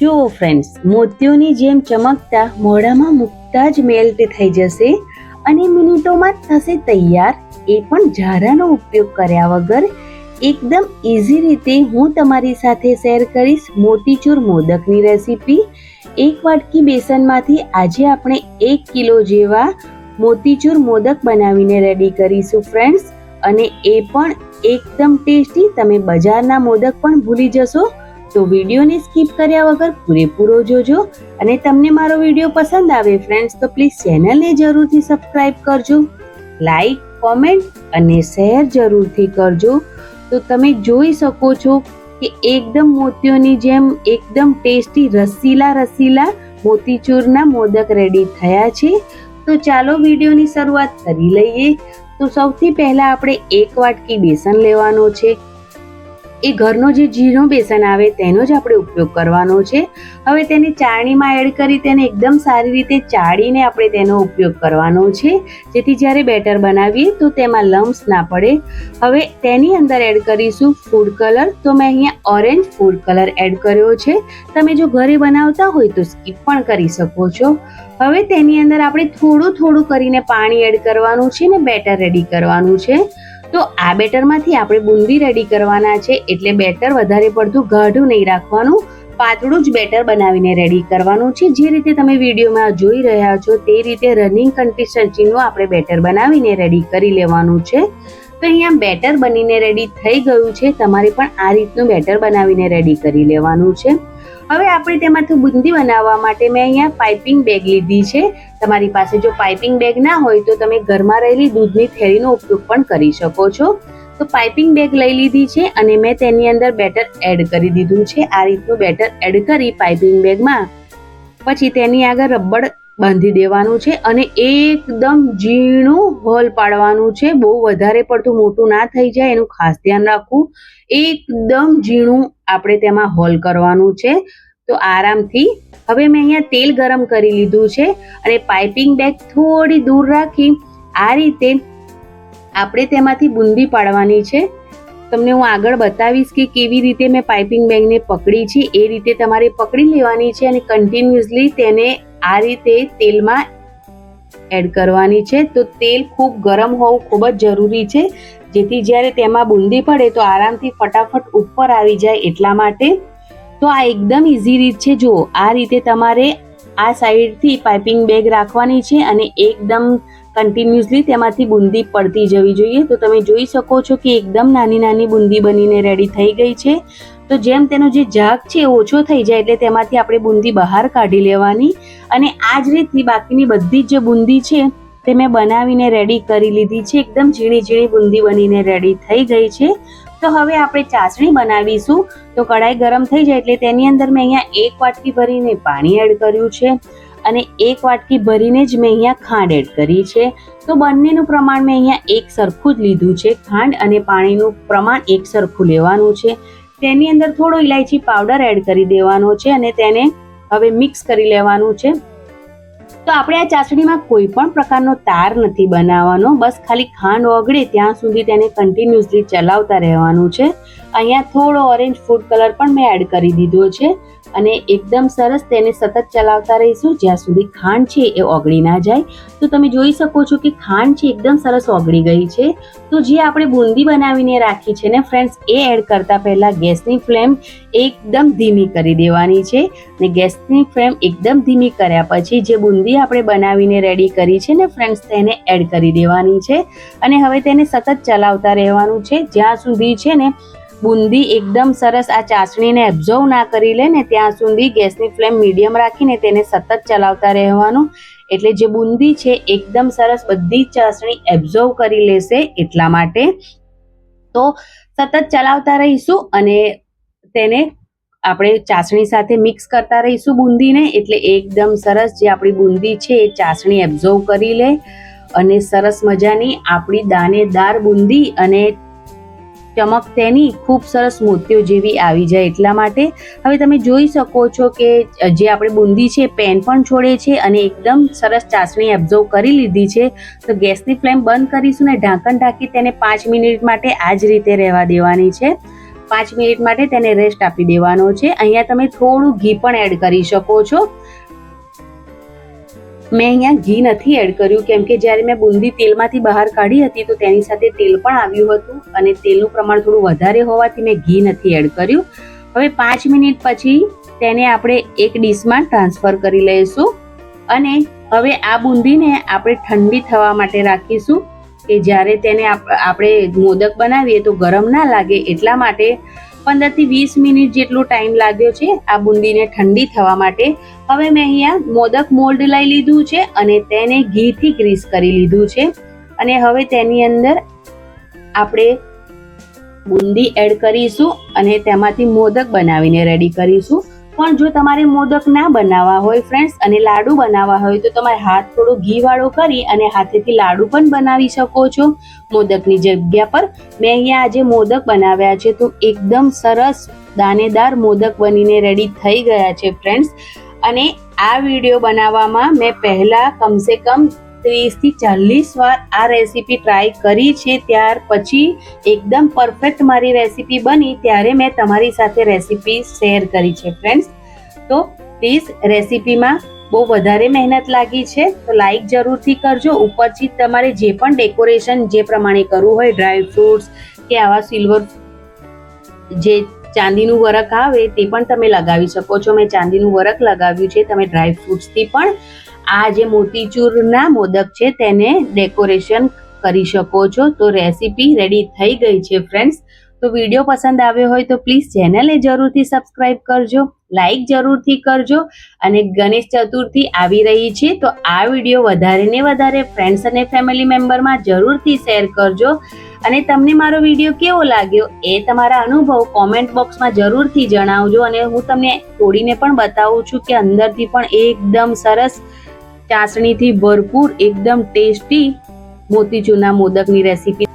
જુઓ ફ્રેન્ડ્સ મોતીઓની જેમ ચમકતા મોઢામાં મૂકતા જ મેલ્ટ થઈ જશે અને મિનિટોમાં થશે તૈયાર, એ પણ ઝારાનો ઉપયોગ કર્યા વગર. એકદમ ઇઝી રીતે હું તમારી સાથે શેર કરીશ મોતીચૂર મોદકની રેસીપી એક વાટકી બેસનમાંથી આજે આપણે એક કિલો જેવા મોતીચૂર મોદક બનાવીને રેડી કરીશું ફ્રેન્ડ્સ અને એ પણ એકદમ ટેસ્ટી તમે બજારના મોદક પણ ભૂલી જશો. તો વિડીયોને સ્કીપ કર્યા વગર પૂરેપૂરો જોજો અને તમને મારો વીડિયો પસંદ આવે ફ્રેન્ડ્સ તો પ્લીઝ ચેનલને જરૂરથી સબસ્ક્રાઇબ કરજો. લાઈક કોમેન્ટ અને શેર જરૂરથી કરજો. તો તમે જોઈ શકો છો કે એકદમ મોતીઓની જેમ એકદમ ટેસ્ટી રસીલા રસીલા મોતીચૂરના મોદક રેડી થયા છે. તો ચાલો વિડીયોની શરૂઆત કરી લઈએ. તો સૌથી પહેલા આપણે એક વાટકી બેસન લેવાનો છે. એ ઘરનો જે ઝીણો બેસન આવે તેનો જ આપણે ઉપયોગ કરવાનો છે. હવે તેને ચાળણીમાં એડ કરી તેને એકદમ સારી રીતે ચાળીને આપણે તેનો ઉપયોગ કરવાનો છે. જેથી જ્યારે બેટર બનાવીએ તો તેમાં લમ્સ ના પડે. હવે તેની અંદર એડ કરીશું ફૂડ કલર. તો મેં અહીંયા ઓરેન્જ ફૂડ કલર એડ કર્યો છે. તમે જો ઘરે બનાવતા હોય તો સ્કીપ પણ કરી શકો છો. હવે તેની અંદર આપણે થોડું થોડું કરીને પાણી એડ કરવાનું છે ને બેટર રેડી કરવાનું છે. તો આ બેટરમાંથી આપણે બુંદી રેડી કરવાના છે એટલે બેટર વધારે પડતું ગાઢું નહીં રાખવાનું. પાતળું જ બેટર બનાવીને રેડી કરવાનું છે. જે રીતે તમે વિડીયોમાં જોઈ રહ્યા છો તે રીતે રનિંગ કન્સિસ્ટન્સીનું આપણે બેટર બનાવીને રેડી કરી લેવાનું છે. તો અહીંયા બેટર બનીને રેડી થઈ ગયું છે. તમારે પણ આ રીતનું બેટર બનાવીને રેડી કરી લેવાનું છે. હવે આપણે તેમાંથી બુંદી બનાવવા માટે મેં અહીંયા પાઇપિંગ બેગ લીધી છે. તમારી પાસે જો પાઇપિંગ બેગ ના હોય તો તમે ઘરમાં રહેલી દૂધની થેલીનો ઉપયોગ પણ કરી શકો છો. તો પાઇપિંગ બેગ લઈ લીધી છે અને મેં તેની અંદર બેટર એડ કરી દીધું છે. આ રીતનું બેટર એડ કરી પાઇપિંગ બેગમાં પછી તેની આગળ રબડ બાંધી દેવાનું છે અને એકદમ ઝીણું હોલ પાડવાનું છે. બહુ વધારે પડતું મોટું ના થઈ જાય, એનું ખાસ ધ્યાન રાખવું. એકદમ ઝીણું આપણે તેમાં હોલ કરવાનું છે. તો આરામથી, હવે મેં અહીંયા તેલ ગરમ કરી લીધું છે અને પાઇપિંગ બેગ થોડી દૂર રાખી. આ રીતે આપણે તેમાંથી બુંદી પાડવાની છે. તમને હું આગળ બતાવીશ કે કેવી રીતે મેં પાઇપિંગ બેગને પકડી છે. એ રીતે તમારે પકડી લેવાની છે અને કન્ટિન્યુઅસલી તેને આ રીતે તેલમાં એડ કરવાની છે. તો તેલ ખૂબ ગરમ હોવું ખૂબ જ જરૂરી છે. જેથી જ્યારે તેમાં બુંદી પડે તો આરામથી ફટાફટ ઉપર આવી જાય એટલા માટે. તો આ એકદમ ઇઝી રીત છે. જુઓ, આ રીતે તમારે આ સાઈડથી પાઇપિંગ બેગ રાખવાની છે અને એકદમ કન્ટિન્યુઅસલી તેમાંથી બુંદી પડતી જવી જોઈએ. તો તમે જોઈ શકો છો કે એકદમ નાની નાની બુંદી બનીને રેડી થઈ ગઈ છે. તો જેમ તેનો જે જાગ છે એ ઓછો થઈ જાય એટલે તેમાંથી આપણે બુંદી બહાર કાઢી લેવાની. અને આ જ રીતની બાકીની બધી જ જે બુંદી છે તે મેં બનાવીને રેડી કરી લીધી છે. એકદમ ઝીણી ઝીણી બુંદી બનીને રેડી થઈ ગઈ છે. તો હવે આપણે ચાસણી બનાવીશું. તો કઢાઈ ગરમ થઈ જાય એટલે તેની અંદર મેં અહીંયા એક વાટકી ભરીને પાણી એડ કર્યું છે અને એક વાટકી ભરીને જ મેં અહીંયા ખાંડ એડ કરી છે. તો બંનેનું પ્રમાણ મેં અહીંયા એક સરખું જ લીધું છે. ખાંડ અને પાણીનું પ્રમાણ એક સરખું લેવાનું છે. તેની અંદર થોડો ઇલાયચી પાવડર એડ કરી દેવાનો છે અને તેને હવે મિક્સ કરી લેવાનું છે. તો આપણે આ ચાસણીમાં કોઈ પણ પ્રકારનો તાર નથી બનાવવાનો. બસ ખાલી ખાંડ ઓગળે ત્યાં સુધી તેને કન્ટિન્યુઅસલી ચલાવતા રહેવાનું છે. અહીંયા થોડો ઓરેન્જ ફૂડ કલર પણ મેં એડ કરી દીધો છે અને એકદમ સરસ તેને સતત ચલાવતા રહીશું. જ્યાં સુધી ખાંડ છે એ ઓગળી ના જાય. તો તમે જોઈ શકો છો કે ખાંડ છે એકદમ સરસ ઓગળી ગઈ છે. તો જે આપણે બુંદી બનાવીને રાખી છે ને ફ્રેન્ડ્સ એ એડ કરતા પહેલા ગેસની ફ્લેમ એકદમ ધીમી કરી દેવાની છે. ને ગેસની ફ્લેમ એકદમ ધીમી કર્યા પછી જે બુંદી આપણે બનાવીને રેડી કરી છે ને ફ્રેન્ડ્સ તેને એડ કરી દેવાની છે. અને હવે તેને સતત ચલાવતા રહેવાનું છે. જ્યાં સુધી છે ને બુંદી એકદમ સરસ આ ચાસણીને એબ્ઝર્વ ના કરી લે ને, ત્યાં સુધી ગેસની ફ્લેમ મીડિયમ રાખીને તેને સતત ચલાવતા રહેવાનું. એટલે જે બુંદી છે, એકદમ સરસ બધી ચાસણી એબ્ઝર્વ કરી લેશે એટલા માટે. તો સતત ચલાવતા રહીશું અને તેને આપણે ચાસણી સાથે મિક્સ કરતા રહીશું બુંદીને, એટલે એકદમ સરસ જે આપણી બુંદી છે એ ચાસણી એબ્ઝર્વ કરી લે અને સરસ મજાની આપણી દાનેદાર બુંદી અને ચમક તેની ખૂબ સરસ મોતીઓ જેવી આવી જાય એટલા માટે. હવે તમે જોઈ શકો છો કે જે આપણી બુંદી છે, પેન પણ છોડે છે અને એકદમ સરસ ચાસણી એબ્ઝર્વ કરી લીધી છે. તો ગેસની ફ્લેમ બંધ કરીશું ને ઢાંકણ ઢાંકી તેને પાંચ મિનિટ માટે આ જ રીતે રહેવા દેવાની છે. પાંચ મિનિટ માટે તેને રેસ્ટ આપી દેવાનો છે. અહીંયા તમે થોડું ઘી પણ એડ કરી શકો છો. મેં અહીંયા ઘી નથી એડ કર્યું, કેમ કે જ્યારે મેં બુંદી તેલમાંથી બહાર કાઢી હતી તો તેની સાથે તેલ પણ આવ્યું હતું અને તેલનું પ્રમાણ થોડું વધારે હોવાથી મેં ઘી નથી એડ કર્યું. હવે પાંચ મિનિટ પછી તેને આપણે એક ડીશમાં ટ્રાન્સફર કરી લઈશું. અને હવે આ બુંદીને આપણે ઠંડી થવા માટે રાખીશું. કે જ્યારે તેને આપ- આપણે મોદક બનાવીએ તો ગરમ ના લાગે એટલા માટે પંદરથી વીસ મિનિટ જેટલો ટાઈમ લાગ્યો છે આ બુંદીને ઠંડી થવા માટે. હવે મેં અહીંયા મોદક મોલ્ડ લઈ લીધું છે અને તેને ઘીથી ગ્રીસ કરી લીધું છે. અને હવે તેની અંદર આપણે બુંદી એડ કરીશું અને તેમાંથી મોદક બનાવીને રેડી કરીશું. પણ જો તમારે મોદક ના બનાવવા હોય ફ્રેન્ડ્સ અને લાડુ બનાવવા હોય તો તમારે હાથ થોડો ઘી વાળો કરી અને હાથેથી લાડુ પણ બનાવી શકો છો. મોદકની જગ્યા પર મેં અહીંયા આજે મોદક બનાવ્યા છે તો એકદમ સરસ દાનેદાર મોદક બનીને રેડી થઈ ગયા છે ફ્રેન્ડ્સ અને આ વીડિયો બનાવવામાં મેં પહેલાં કમસે કમ ત્રીસથી ચાલીસ વાર આ રેસીપી ટ્રાય કરી છે, ત્યાર પછી એકદમ પરફેક્ટ મારી રેસીપી બની, ત્યારે મેં તમારી સાથે રેસીપી શેર કરી છે ફ્રેન્ડ્સ તો પ્લીઝ રેસીપીમાં બહુ વધારે મહેનત લાગી છે, તો લાઈક જરૂરથી કરજો. ઉપરથી તમારે જે પણ ડેકોરેશન જે પ્રમાણે કરવું હોય ડ્રાય ફ્રૂટ્સ કે આવા સિલ્વર જે ચાંદીનું વરખ આવે, તે પણ તમે લગાવી શકો છો. મેં ચાંદીનું વરખ લગાવ્યું છે, તમે ડ્રાય ફ્રૂટ્સથી પણ આ જે મોતીચૂરના મોદક છે, તેને ડેકોરેશન કરી શકો છો. તો રેસીપી રેડી થઈ ગઈ છે ફ્રેન્ડ્સ તો વીડિયો પસંદ આવ્યો હોય તો પ્લીઝ ચેનલને જરૂરથી સબસ્ક્રાઇબ કરજો લાઈક જરૂરથી કરજો અને ગણેશ ચતુર્થી આવી રહી છે. તો આ વીડિયો વધારે ને વધારે ફ્રેન્ડ્સ અને ફેમિલી મેમ્બરમાં જરૂરથી શેર કરજો. અને તમને મારો વીડિયો કેવો લાગ્યો એ તમારા અનુભવ કોમેન્ટ બોક્સમાં જરૂરથી જણાવજો અને હું તમને તોડીને પણ બતાવું છું કે અંદરથી પણ એકદમ સરસ ચાસણીથી ભરપૂર, એકદમ ટેસ્ટી મોતીચૂરના મોદકની રેસીપી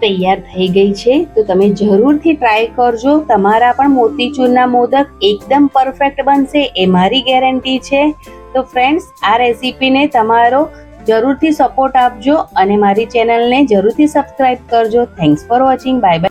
તૈયાર થઈ ગઈ છે. તો તમે જરૂરથી ટ્રાય કરજો. તમારા પણ મોતીચૂરના મોદક એકદમ પરફેક્ટ બનશે, એ મારી ગેરંટી છે. તો ફ્રેન્ડ્સ આ રેસીપીને તમારો જરૂરથી સપોર્ટ આપજો અને મારી ચેનલને જરૂરથી સબસ્ક્રાઇબ કરજો. Thanks for watching bye bye